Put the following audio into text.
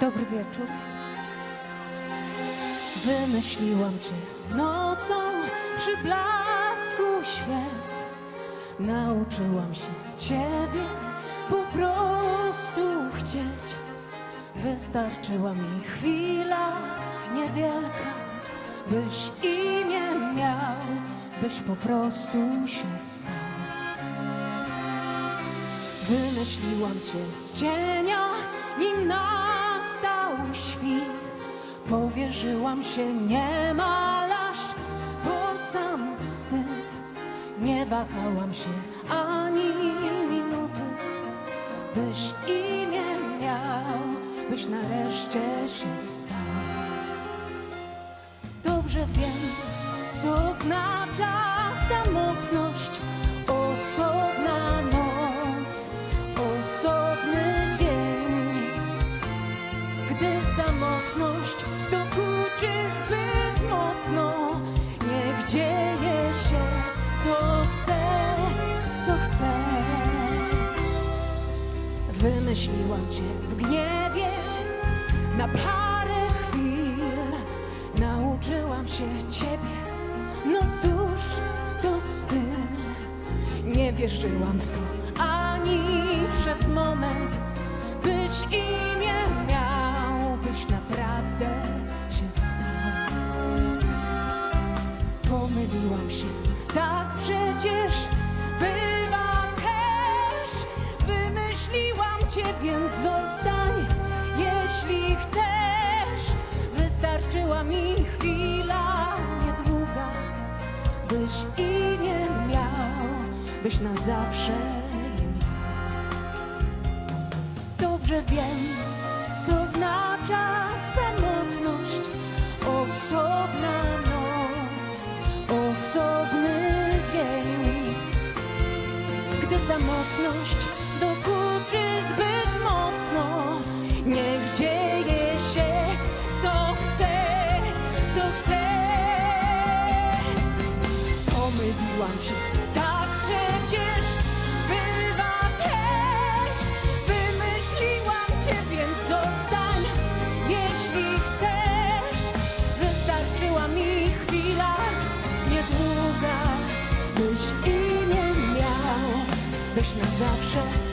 Dobry wieczór. Wymyśliłam cię nocą przy blasku świec. Nauczyłam się ciebie po prostu chcieć. Wystarczyła mi chwila niewielka, byś imię miał, byś po prostu się stał. Wymyśliłam cię z cienia, nim nastał świt. Powierzyłam się niemal aż po sam wstyd. Nie wahałam się ani minuty, byś imię miał, byś nareszcie się stał. Dobrze wiem, co oznacza samotność, osobna samotność dokuczy zbyt mocno, niech dzieje się, co chce, co chce. Wymyśliłam cię w gniewie na parę chwil. Nauczyłam się ciebie, no cóż, to styl. Nie wierzyłam w to ani przez moment, byś imię Cię, więc zostań, jeśli chcesz. Wystarczyła mi chwila niedługa, byś imię miał, byś na zawsze. Dobrze wiem, co oznacza samotność, osobna noc, osobny dzień. Gdy samotność dokuczy Się, tak przecież bywa też. Wymyśliłam cię, więc zostań, jeśli chcesz. Wystarczyła mi chwila niedługa, byś imię miał, byś na zawsze